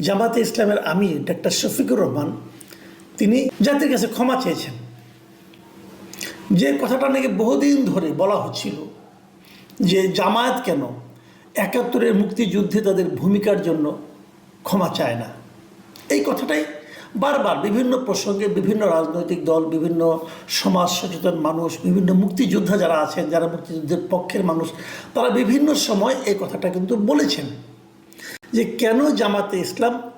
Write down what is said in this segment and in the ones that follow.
জামাতে ইসলামের আমি ডাক্তার শফিকুর রহমান, তিনি জাতির কাছে ক্ষমা চেয়েছেন। যে কথাটা নাকি বহুদিন ধরে বলা হচ্ছিল যে জামায়াত কেন একাত্তরের মুক্তিযুদ্ধে তাদের ভূমিকার জন্য ক্ষমা চায় না। এই কথাটাই বারবার বিভিন্ন প্রসঙ্গে বিভিন্ন রাজনৈতিক দল, বিভিন্ন সমাজ সচেতন মানুষ, বিভিন্ন মুক্তিযোদ্ধা যারা আছেন, যারা মুক্তিযুদ্ধের পক্ষের মানুষ, তারা বিভিন্ন সময় এই কথাটা কিন্তু বলেছেন। যে কেন জামাতে ইসলাম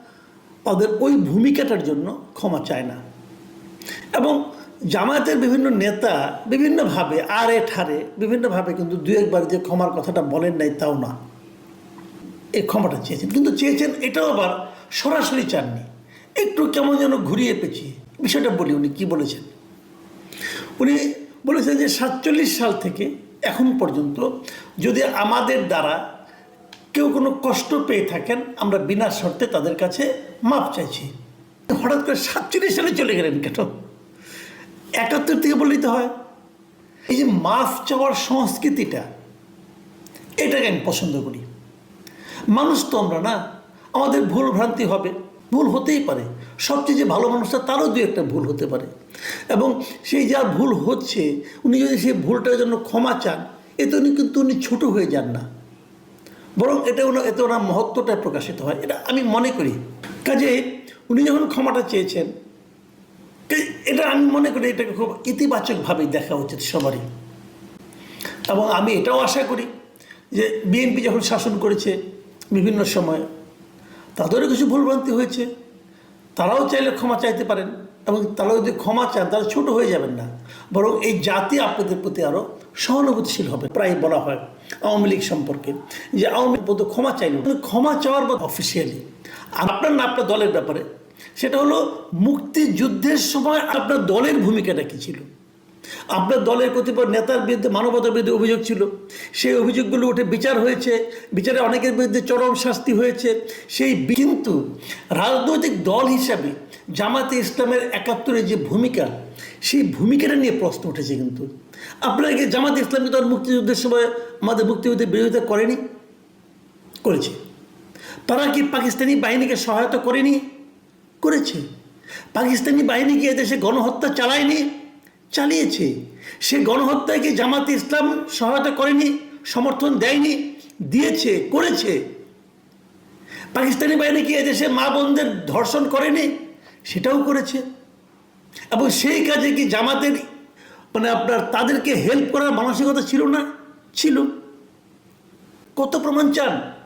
তাদের ওই ভূমিকাটার জন্য ক্ষমা চায় না। এবং জামায়াতের বিভিন্ন নেতা বিভিন্নভাবে আরে ঠারে, বিভিন্নভাবে কিন্তু দু একবার যে ক্ষমার কথাটা বলেন নাই তাও না। এই ক্ষমাটা চেয়েছেন। কিন্তু চেয়েছেন এটাও আবার সরাসরি চাননি। একটু কেমন যেন ঘুরিয়ে পেঁচিয়ে। বিষয়টা বলি উনি কী বলেছেন? উনি বলেছেন যে সাতচল্লিশ সাল থেকে এখন পর্যন্ত যদি আমাদের দ্বারা কেউ কোনো কষ্ট পেয়ে থাকেন, আমরা বিনা শর্তে তাদের কাছে মাপ চাইছি। হঠাৎ করে সাতচল্লিশ সালে চলে গেলেন কেন? একাত্তর থেকে বললেই তো হয়। এই যে মাফ চাওয়ার সংস্কৃতিটা, এটাকে আমি পছন্দ করি। মানুষ তো আমরা না, আমাদের ভুল ভ্রান্তি হবে। ভুল হতেই পারে। সবচেয়ে যে ভালো মানুষটা, তারও দু একটা ভুল হতে পারে। এবং সেই যার ভুল হচ্ছে, উনি যদি সেই ভুলটার জন্য ক্ষমা চান এতে উনি কিন্তু উনি ছোটো হয়ে যান না। বরং এটা ওনার এতে ওনার মহত্বটা প্রকাশিত হয়, এটা আমি মনে করি। কাজে উনি যখন ক্ষমাটা চেয়েছেন এটা আমি মনে করি এটাকে খুব ইতিবাচকভাবেই দেখা উচিত সবারই। এবং আমি এটাও আশা করি যে বিএনপি যখন শাসন করেছে বিভিন্ন সময়, তাদেরও কিছু ভুলভ্রান্তি হয়েছে, তারাও চাইলে ক্ষমা চাইতে পারেন। এবং তারা যদি ক্ষমা চান তারা ছোট হয়ে যাবেন না। বরং এই জাতি আপনাদের প্রতি আরও সহানুভূতিশীল হবে, প্রায় বলা হয় আওয়ামী লীগ সম্পর্কে। যে আওয়ামী লীগ ক্ষমা চাইল। ক্ষমা চাওয়ার মতো অফিসিয়ালি আপনার না, আপনার দলের ব্যাপারে। সেটা হলো মুক্তিযুদ্ধের সময় আপনার দলের ভূমিকাটা কী ছিল? আপনার দলের কতিপয় নেতার বিরুদ্ধে, মানবতার বিরুদ্ধে অভিযোগ ছিল। সেই অভিযোগগুলো উঠে বিচার হয়েছে। বিচারে অনেকের বিরুদ্ধে চরম শাস্তি হয়েছে। সেই কিন্তু রাজনৈতিক দল হিসাবে জামাতে ইসলামের একাত্তরের যে ভূমিকা, সেই ভূমিকাটা নিয়ে প্রশ্ন উঠেছে কিন্তু। আপনারা কি জামাতে ইসলামকে তো আর মুক্তিযুদ্ধের সময় আমাদের মুক্তিযুদ্ধের বিরোধিতা করেনি? করেছে। তারা কি পাকিস্তানি বাহিনীকে সহায়তা করেনি? করেছে। পাকিস্তানি বাহিনী কি এদেশে গণহত্যা চালায়নি? চালিয়েছে। সে গণহত্যায় কি জামাতে ইসলাম সহায়তা করেনি, সমর্থন দেয়নি, দিয়েছে, করেছে? পাকিস্তানি বাহিনী কি এদেশে মা বোনদের ধর্ষণ করেনি? সেটাও করেছে। এবং সেই কাজে কি জামাতের মানে আপনার তাদেরকে হেল্প করার মানসিকতা ছিল না? ছিল। কত প্রমাণ চান?